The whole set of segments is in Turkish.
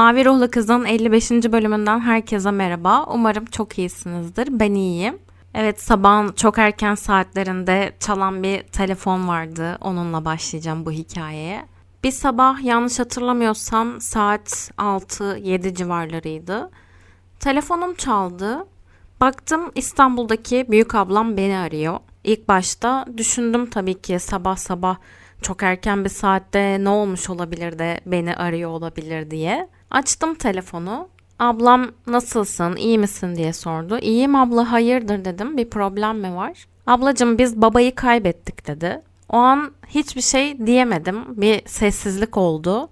Mavi Ruhlu Kız'ın 55. bölümünden herkese merhaba. Umarım çok iyisinizdir. Ben iyiyim. Evet sabahın çok erken saatlerinde çalan bir telefon vardı. Onunla başlayacağım bu hikayeye. Bir sabah yanlış hatırlamıyorsam saat 6-7 civarlarıydı. Telefonum çaldı. Baktım İstanbul'daki büyük ablam beni arıyor. İlk başta düşündüm tabii ki sabah sabah çok erken bir saatte ne olmuş olabilir de beni arıyor olabilir diye. Açtım telefonu. Ablam nasılsın, iyi misin diye sordu. İyiyim abla, hayırdır dedim. Bir problem mi var? Ablacığım biz babayı kaybettik dedi. O an hiçbir şey diyemedim. Bir sessizlik oldu.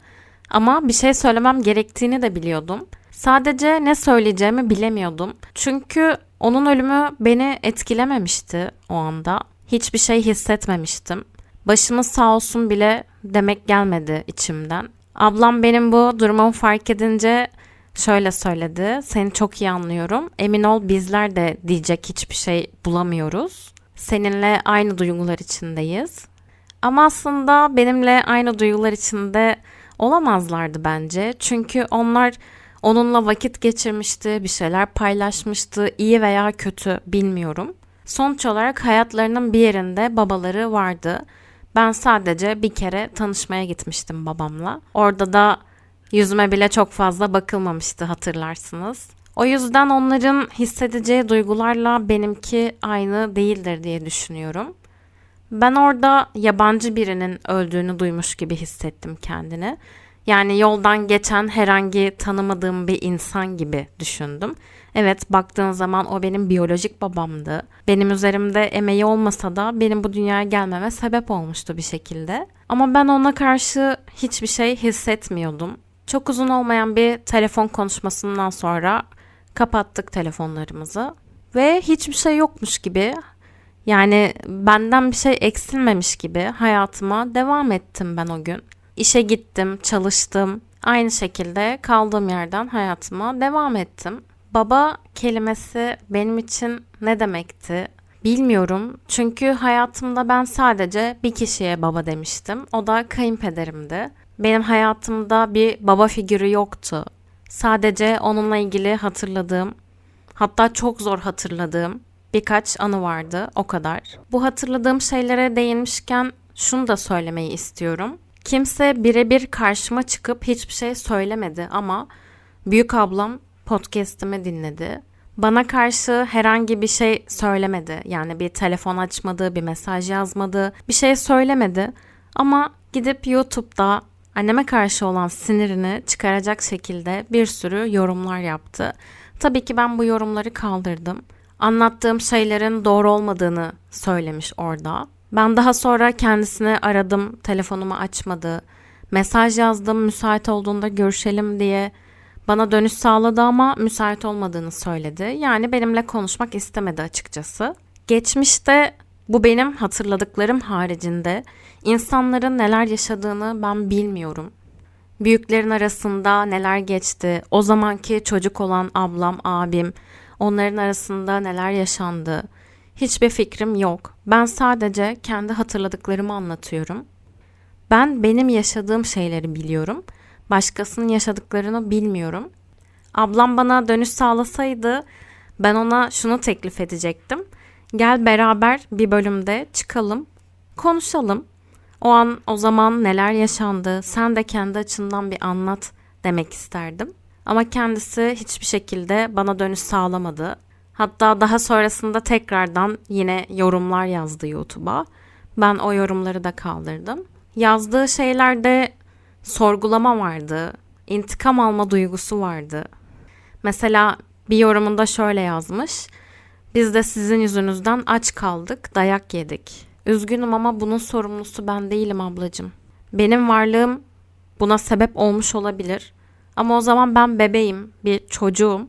Ama bir şey söylemem gerektiğini de biliyordum. Sadece ne söyleyeceğimi bilemiyordum. Çünkü onun ölümü beni etkilememişti o anda. Hiçbir şey hissetmemiştim. Başımız sağ olsun bile demek gelmedi içimden. Ablam benim bu durumumu fark edince şöyle söyledi. Seni çok iyi anlıyorum. Emin ol bizler de diyecek hiçbir şey bulamıyoruz. Seninle aynı duygular içindeyiz. Ama aslında benimle aynı duygular içinde olamazlardı bence. Çünkü onlar onunla vakit geçirmişti, bir şeyler paylaşmıştı, iyi veya kötü bilmiyorum. Sonuç olarak hayatlarının bir yerinde babaları vardı. Ben sadece bir kere tanışmaya gitmiştim babamla. Orada da yüzüme bile çok fazla bakılmamıştı hatırlarsınız. O yüzden onların hissedeceği duygularla benimki aynı değildir diye düşünüyorum. Ben orada yabancı birinin öldüğünü duymuş gibi hissettim kendini. Yani yoldan geçen herhangi tanımadığım bir insan gibi düşündüm. Evet baktığın zaman o benim biyolojik babamdı. Benim üzerimde emeği olmasa da benim bu dünyaya gelmeme sebep olmuştu bir şekilde. Ama ben ona karşı hiçbir şey hissetmiyordum. Çok uzun olmayan bir telefon konuşmasından sonra kapattık telefonlarımızı ve hiçbir şey yokmuş gibi yani benden bir şey eksilmemiş gibi hayatıma devam ettim ben o gün. İşe gittim, çalıştım. Aynı şekilde kaldığım yerden hayatıma devam ettim. Baba kelimesi benim için ne demekti? Bilmiyorum. Çünkü hayatımda ben sadece bir kişiye baba demiştim. O da kayınpederimdi. Benim hayatımda bir baba figürü yoktu. Sadece onunla ilgili hatırladığım, hatta çok zor hatırladığım birkaç anı vardı o kadar. Bu hatırladığım şeylere değinmişken şunu da söylemeyi istiyorum. Kimse birebir karşıma çıkıp hiçbir şey söylemedi ama büyük ablam podcast'imi dinledi. Bana karşı herhangi bir şey söylemedi. Yani bir telefon açmadı, bir mesaj yazmadı, bir şey söylemedi. Ama gidip YouTube'da anneme karşı olan sinirini çıkaracak şekilde bir sürü yorumlar yaptı. Tabii ki ben bu yorumları kaldırdım. Anlattığım şeylerin doğru olmadığını söylemiş orada. Ben daha sonra kendisini aradım, telefonumu açmadı. Mesaj yazdım, müsait olduğunda görüşelim diye. Bana dönüş sağladı ama müsait olmadığını söyledi. Yani benimle konuşmak istemedi açıkçası. Geçmişte bu benim hatırladıklarım haricinde insanların neler yaşadığını ben bilmiyorum. Büyüklerin arasında neler geçti, o zamanki çocuk olan ablam, abim, onların arasında neler yaşandı, Hiçbir fikrim yok. Ben sadece kendi hatırladıklarımı anlatıyorum. Ben benim yaşadığım şeyleri biliyorum. Başkasının yaşadıklarını bilmiyorum. Ablam bana dönüş sağlasaydı ben ona şunu teklif edecektim. Gel beraber bir bölümde çıkalım, konuşalım. O an o zaman neler yaşandı sen de kendi açından bir anlat demek isterdim. Ama kendisi hiçbir şekilde bana dönüş sağlamadı. Hatta daha sonrasında tekrardan yine yorumlar yazdı YouTube'a. Ben o yorumları da kaldırdım. Yazdığı şeylerde sorgulama vardı. intikam alma duygusu vardı. Mesela bir yorumunda şöyle yazmış. Biz de sizin yüzünüzden aç kaldık, dayak yedik. Üzgünüm ama bunun sorumlusu ben değilim ablacığım. Benim varlığım buna sebep olmuş olabilir. Ama o zaman ben bebeğim, bir çocuğum.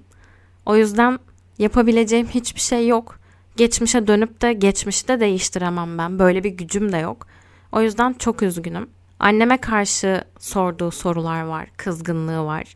O yüzden Yapabileceğim hiçbir şey yok. Geçmişe dönüp de geçmişte değiştiremem ben. Böyle bir gücüm de yok. O yüzden çok üzgünüm. Anneme karşı sorduğu sorular var, kızgınlığı var.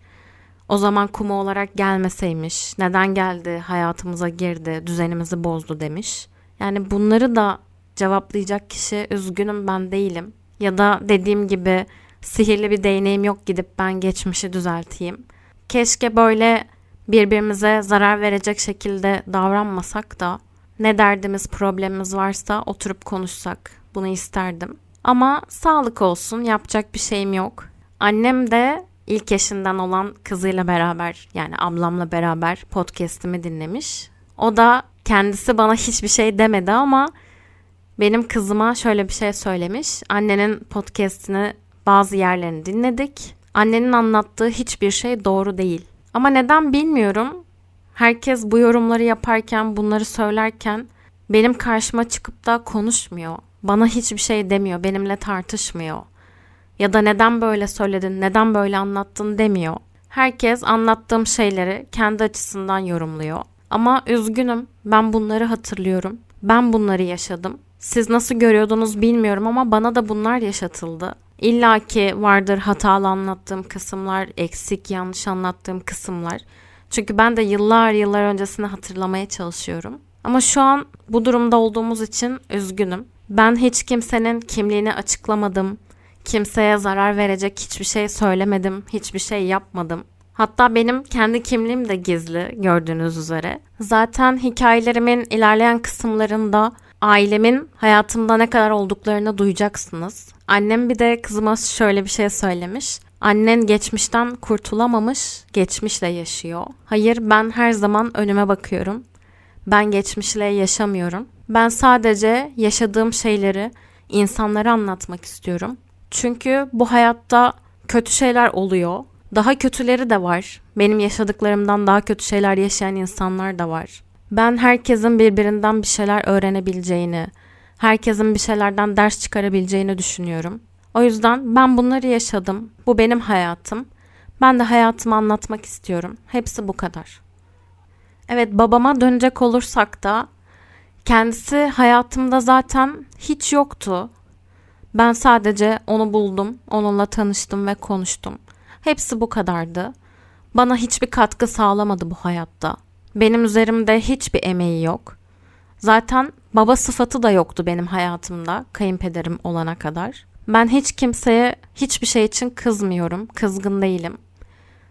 O zaman kuma olarak gelmeseymiş, neden geldi, hayatımıza girdi, düzenimizi bozdu demiş. Yani bunları da cevaplayacak kişi üzgünüm ben değilim. Ya da dediğim gibi sihirli bir değneğim yok gidip ben geçmişi düzelteyim. Keşke böyle birbirimize zarar verecek şekilde davranmasak da ne derdimiz, problemimiz varsa oturup konuşsak. Bunu isterdim. Ama sağlık olsun, yapacak bir şeyim yok. Annem de ilk eşinden olan kızıyla beraber yani ablamla beraber podcast'imi dinlemiş. O da kendisi bana hiçbir şey demedi ama benim kızıma şöyle bir şey söylemiş. Annenin podcast'ini bazı yerlerini dinledik. Annenin anlattığı hiçbir şey doğru değil. Ama neden bilmiyorum. Herkes bu yorumları yaparken, bunları söylerken benim karşıma çıkıp da konuşmuyor. Bana hiçbir şey demiyor, benimle tartışmıyor. Ya da neden böyle söyledin, neden böyle anlattın demiyor. Herkes anlattığım şeyleri kendi açısından yorumluyor. Ama üzgünüm, ben bunları hatırlıyorum. Ben bunları yaşadım. Siz nasıl görüyordunuz bilmiyorum ama bana da bunlar yaşatıldı. İlla ki vardır hatalı anlattığım kısımlar, eksik yanlış anlattığım kısımlar. Çünkü ben de yıllar yıllar öncesini hatırlamaya çalışıyorum. Ama şu an bu durumda olduğumuz için üzgünüm. Ben hiç kimsenin kimliğini açıklamadım. Kimseye zarar verecek hiçbir şey söylemedim, hiçbir şey yapmadım. Hatta benim kendi kimliğim de gizli gördüğünüz üzere. Zaten hikayelerimin ilerleyen kısımlarında ailemin hayatımda ne kadar olduklarını duyacaksınız. Annem bir de kızıma şöyle bir şey söylemiş. Annen geçmişten kurtulamamış, geçmişle yaşıyor. Hayır, ben her zaman önüme bakıyorum. Ben geçmişle yaşamıyorum. Ben sadece yaşadığım şeyleri insanlara anlatmak istiyorum. Çünkü bu hayatta kötü şeyler oluyor. Daha kötüleri de var. Benim yaşadıklarımdan daha kötü şeyler yaşayan insanlar da var. Ben herkesin birbirinden bir şeyler öğrenebileceğini, herkesin bir şeylerden ders çıkarabileceğini düşünüyorum. O yüzden ben bunları yaşadım. Bu benim hayatım. Ben de hayatımı anlatmak istiyorum. Hepsi bu kadar. Evet babama dönecek olursak da kendisi hayatımda zaten hiç yoktu. Ben sadece onu buldum, onunla tanıştım ve konuştum. Hepsi bu kadardı. Bana hiçbir katkı sağlamadı bu hayatta. Benim üzerimde hiçbir emeği yok. Zaten baba sıfatı da yoktu benim hayatımda kayınpederim olana kadar. Ben hiç kimseye hiçbir şey için kızmıyorum, kızgın değilim.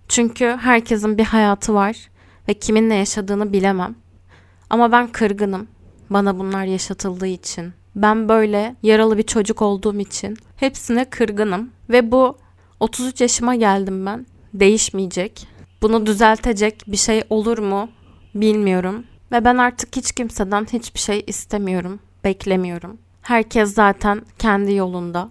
Çünkü herkesin bir hayatı var ve kiminle yaşadığını bilemem. Ama ben kırgınım bana bunlar yaşatıldığı için. Ben böyle yaralı bir çocuk olduğum için hepsine kırgınım ve bu 33 yaşıma geldim ben. Değişmeyecek. Bunu düzeltecek bir şey olur mu bilmiyorum ve ben artık hiç kimseden hiçbir şey istemiyorum, beklemiyorum. Herkes zaten kendi yolunda,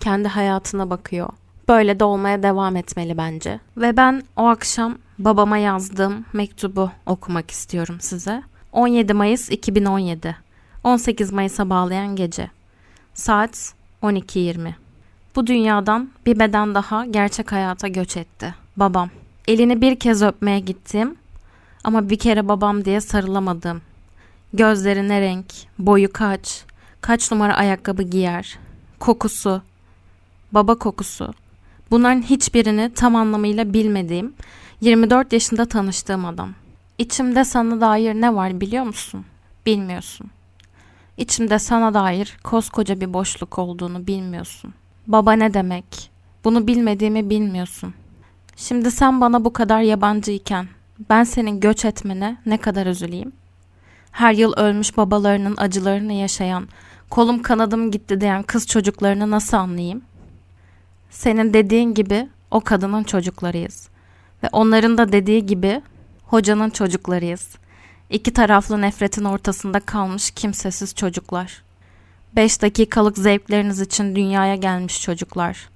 kendi hayatına bakıyor. Böyle de olmaya devam etmeli bence. Ve ben o akşam babama yazdığım mektubu okumak istiyorum size. 17 Mayıs 2017. 18 Mayıs'a bağlayan gece. Saat 12.20. Bu dünyadan bir beden daha gerçek hayata göç etti. Babam. Elini bir kez öpmeye gittim ama bir kere babam diye sarılamadım. Gözleri ne renk, boyu kaç, kaç numara ayakkabı giyer, kokusu, baba kokusu. Bunların hiçbirini tam anlamıyla bilmediğim, 24 yaşında tanıştığım adam. İçimde sana dair ne var biliyor musun? Bilmiyorsun. İçimde sana dair koskoca bir boşluk olduğunu bilmiyorsun. Baba ne demek? Bunu bilmediğimi bilmiyorsun. Şimdi sen bana bu kadar yabancıyken ben senin göç etmene ne kadar üzüleyim? Her yıl ölmüş babalarının acılarını yaşayan, kolum kanadım gitti diyen kız çocuklarını nasıl anlayayım? Senin dediğin gibi o kadının çocuklarıyız. Ve onların da dediği gibi hocanın çocuklarıyız. İki taraflı nefretin ortasında kalmış kimsesiz çocuklar. Beş dakikalık zevkleriniz için dünyaya gelmiş çocuklar.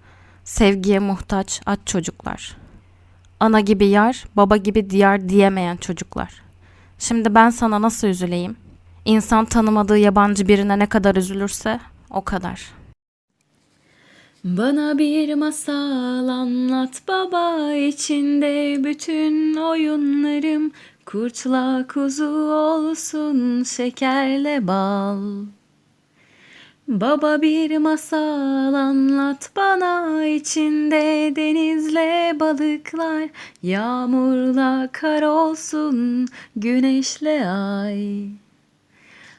Sevgiye muhtaç aç çocuklar. Ana gibi yar, baba gibi diyar diyemeyen çocuklar. Şimdi ben sana nasıl üzüleyim? İnsan tanımadığı yabancı birine ne kadar üzülürse o kadar. Bana bir masal anlat baba içinde bütün oyunlarım kurtla kuzu olsun şekerle bal. Baba bir masal anlat bana içinde denizle balıklar yağmurla kar olsun güneşle ay.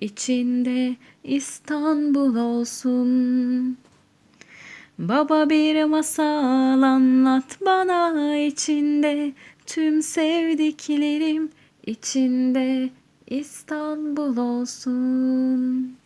içinde İstanbul olsun. Baba bir masal anlat bana içinde tüm sevdiklerim içinde İstanbul olsun.